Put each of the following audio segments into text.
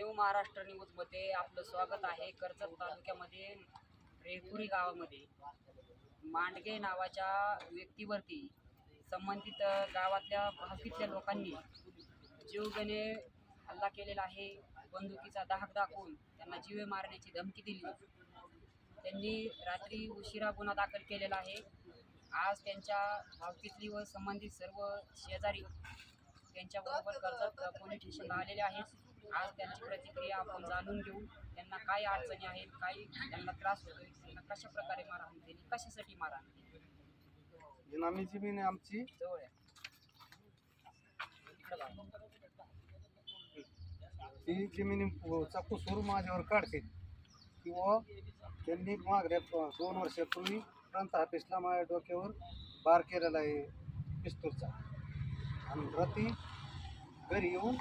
New Maharashtra न्यूजमध्ये आपलं स्वागत आहे कर्जत तालुक्यामध्ये रेहुरी गावामध्ये. मांडगे नावाच्या व्यक्तीवरती संबंधित गावातल्या भाकीतल्या लोकांनी जीवगणे हल्ला केलेला आहे. बंदुकीचा दाहक दाखवून त्यांना जीवे मारण्याची धमकी दिली. त्यांनी रात्री उशिरा गुन्हा दाखल केलेला आहे. आज त्यांच्या भावकीतली व संबंधित सर्व शेजारी त्यांच्याबरोबर कर्जत पोलीस स्टेशनला आलेले आहेत. आज त्यांची प्रतिक्रिया आपण जाणून घेऊ. त्यांना काय अडचणी आहेत काय त्यांना त्रास होतोय त्यांना कशा प्रकारे मारहाण केली कशासाठी मारहाण केली इनामी जमीन आहे आमची. जवळ आहे. ती जमिनीचा कुसूर माझ्यावर काढते. किंवा त्यांनी मागल्या दोन वर्षापूर्वी प्रांत ऑफिसला माझ्या डोक्यावर बार केलेला आहे पिस्तूलचा. आणि रती घरी येऊन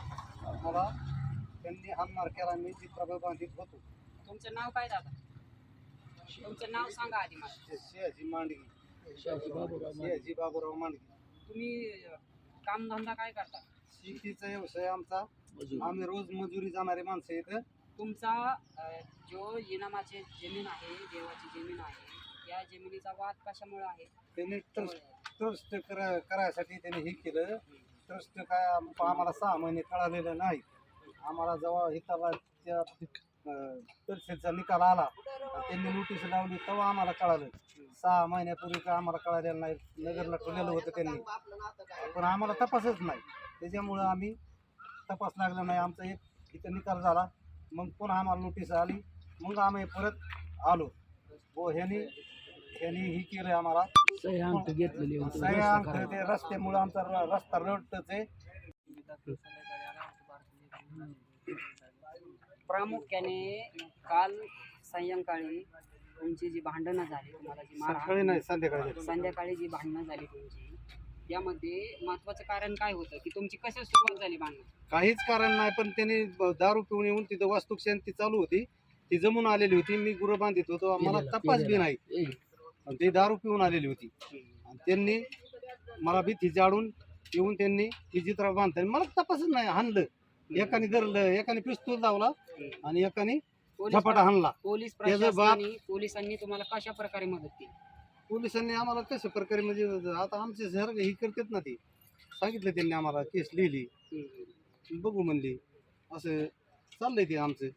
मला त्यांनी हानमार केला मी चित्राबाई बांधित होतो. तुमचं नाव काय दादा? तुमचं नाव सांगा आधी मला. शे- शहाजी मांडगी. शहाजी बाबूराव मांडगी. तुम्ही कामधंदा काय करता? शेतीचा व्यवसाय आमचा. आम्ही रोज मजुरी जाणारे माणसं इथं तुमचा अं, जो इनामाचे जमीन आहे देवाची जमीन आहे या जमिनीचा वाद कशामुळे आहे? त्यांनी ट्रस्ट ट्रस्ट करा करायसाठी त्यांनी हे केलं. ट्रस्ट काय आम- आम्हाला सहा महिने कळालेलं नाही. आम्हाला जेव्हा अं, तहसीलचा निकाल आला त्यांनी नोटीस लावली तेव्हा आम्हाला कळालं. सहा महिन्यापूर्वी काय आम्हाला कळालेलं नाही नगरला ठेवलेलं होतं त्यांनी. पण आम्हाला तपासच नाही. त्याच्यामुळं आम्ही तपास लागला नाही. आमचा एक इथं निकाल झाला. मग पुन्हा आम्हाला नोटीस आली. मग आम्ही परत आलो. हो ह्यानी ह्यानी ही केलं आम्हाला. सह्या अंक ते रस्त्यामुळे आमचा रस्ता रडतच आहे. प्रामुख्याने काल सायंकाळी तुमची जी भांडणं झाली तुम्हाला जी सकाळी नाही संध्याकाळी संध्याकाळी जी भांडणं झाली तुमची त्यामध्ये महत्वाचं कारण काय होतं? की तुमची कशी सुरुवात झाली भांडणं? काहीच कारण नाही पण त्यांनी ब- दारू पिऊन येऊन तिथं वास्तूक शांती चालू होती. ती जमून आलेली होती मी गुरु बांधित होतो मला तपास बी नाही. आणि ते दारू पिऊन आलेली होती. आणि त्यांनी मला भीती जाडून येऊन त्यांनी ती चित्र बांधताना मला तपासच नाही हाणलं. एकाने धरलं एकाने पिस्तूल लावला आणि एकाने झपाटा हाणला. पोलीस त्याचं बाप- प्रशासनाने पोलिसांनी तुम्हाला कशा प्रकारे मदत केली? पोलिसांनी आम्हाला कसं प्रकारे म्हणजे आता आमचे सर हे करतात ना ते. सांगितलं त्यांनी आम्हाला केस लिहिली. बघू म्हणली. असं चाललंय ते आमचं.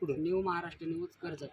पुढं. New Maharashtra news Karjat.